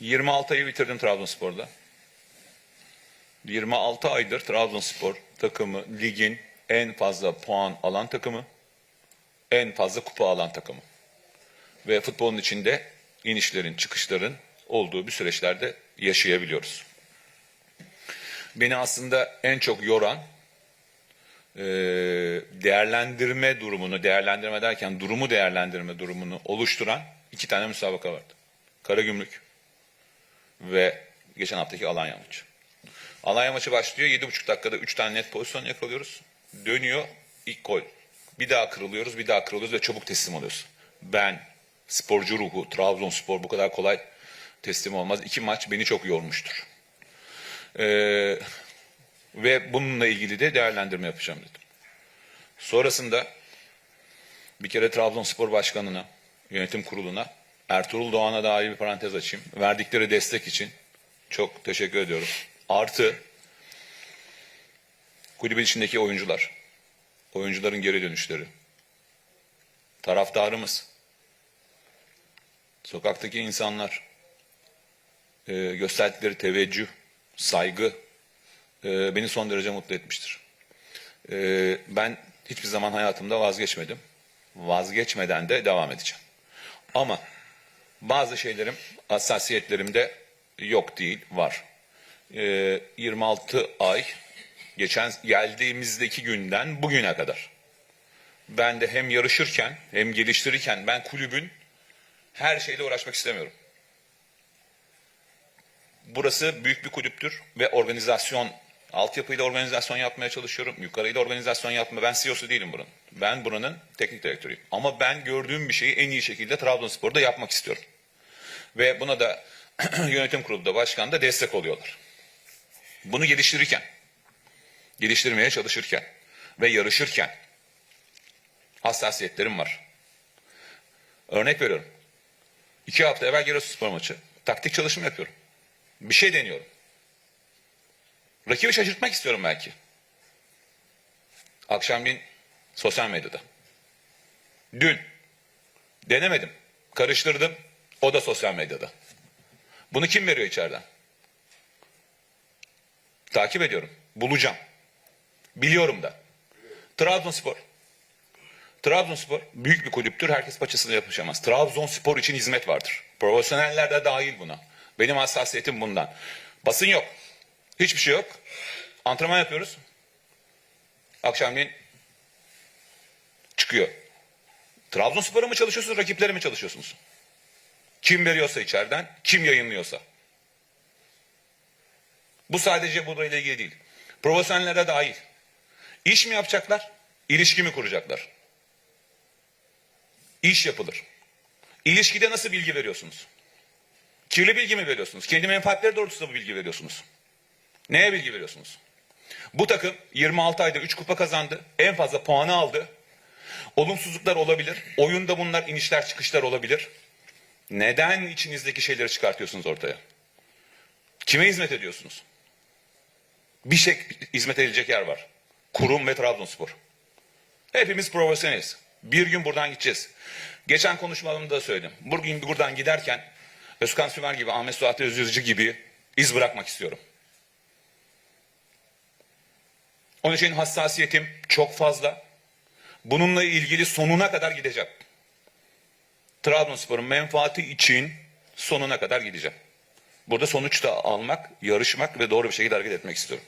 26 ayı bitirdim Trabzonspor'da. 26 aydır Trabzonspor takımı ligin en fazla puan alan takımı, en fazla kupa alan takımı. Ve futbolun içinde inişlerin, çıkışların olduğu bir süreçlerde yaşayabiliyoruz. Beni aslında en çok yoran e, değerlendirme durumunu, değerlendirme derken durumu değerlendirme durumunu oluşturan iki tane müsabaka vardı. Karagümrük ve geçen haftaki Alanya maçı. Alanya maçı başlıyor. 7,5 dakikada 3 tane net pozisyon yakalıyoruz. Dönüyor ilk gol. Bir daha kırılıyoruz, bir daha kırılıyoruz ve çabuk teslim oluyoruz. Ben, sporcu ruhu, Trabzonspor bu kadar kolay teslim olmaz. İki maç beni çok yormuştur. Ee, ve bununla ilgili de değerlendirme yapacağım dedim. Sonrasında bir kere Trabzonspor Başkanı'na, yönetim kuruluna, Ertuğrul Doğan'a da ayrı bir parantez açayım. Verdikleri destek için çok teşekkür ediyorum. Artı kulübün içindeki oyuncular, oyuncuların geri dönüşleri, taraftarımız, sokaktaki insanlar, e, gösterdikleri teveccüh, saygı e, beni son derece mutlu etmiştir. E, ben hiçbir zaman hayatımda vazgeçmedim. Vazgeçmeden de devam edeceğim. Ama bazı şeylerim, hassasiyetlerimde yok değil, var. E, 26 ay geçen geldiğimizdeki günden bugüne kadar ben de hem yarışırken hem geliştirirken ben kulübün her şeyle uğraşmak istemiyorum. Burası büyük bir kulüptür ve organizasyon, altyapıyla organizasyon yapmaya çalışıyorum. Yukarıyla organizasyon yapma. Ben CEO'su değilim buranın. Ben buranın teknik direktörüyüm. Ama ben gördüğüm bir şeyi en iyi şekilde Trabzonspor'da yapmak istiyorum. Ve buna da yönetim kurulu da başkan da destek oluyorlar. Bunu geliştirirken, geliştirmeye çalışırken ve yarışırken hassasiyetlerim var. Örnek veriyorum. İki hafta evvel Giresunspor maçı. Taktik çalışma yapıyorum. Bir şey deniyorum. Rakibi şaşırtmak istiyorum belki. Akşamleyin sosyal medyada. Dün denemedim. Karıştırdım. O da sosyal medyada. Bunu kim veriyor içeriden? Takip ediyorum. Bulacağım. Biliyorum da. Trabzonspor. Trabzonspor büyük bir kulüptür. Herkes paçasını yapışamaz. Trabzonspor için hizmet vardır. Profesyoneller de dahil buna. Benim hassasiyetim bundan. Basın yok. Hiçbir şey yok. Antrenman yapıyoruz. Akşamleyin çıkıyor. Trabzonspor'a mı çalışıyorsunuz, rakiplere mi çalışıyorsunuz? Kim veriyorsa içeriden, kim yayınlıyorsa. Bu sadece burayla ilgili değil. Profesyonellere dahil. İş mi yapacaklar, ilişki mi kuracaklar? İş yapılır. İlişkide nasıl bilgi veriyorsunuz? Kirli bilgi mi veriyorsunuz? Kendi menfaatleri doğrultusunda bu bilgi veriyorsunuz. Neye bilgi veriyorsunuz? Bu takım 26 ayda 3 kupa kazandı. En fazla puanı aldı. Olumsuzluklar olabilir. Oyunda bunlar inişler çıkışlar olabilir. Neden içinizdeki şeyleri çıkartıyorsunuz ortaya? Kime hizmet ediyorsunuz? Bir şey hizmet edilecek yer var. Kurum ve Trabzonspor. Hepimiz profesyoneliz. Bir gün buradan gideceğiz. Geçen konuşmalarımda da söyledim. Bugün buradan giderken Özkan Sümer gibi, Ahmet Suat Özürcü gibi iz bırakmak istiyorum. Onun için hassasiyetim çok fazla. Bununla ilgili sonuna kadar gideceğim. Trabzonspor'un menfaati için sonuna kadar gideceğim. Burada sonuç da almak, yarışmak ve doğru bir şekilde hareket etmek istiyorum.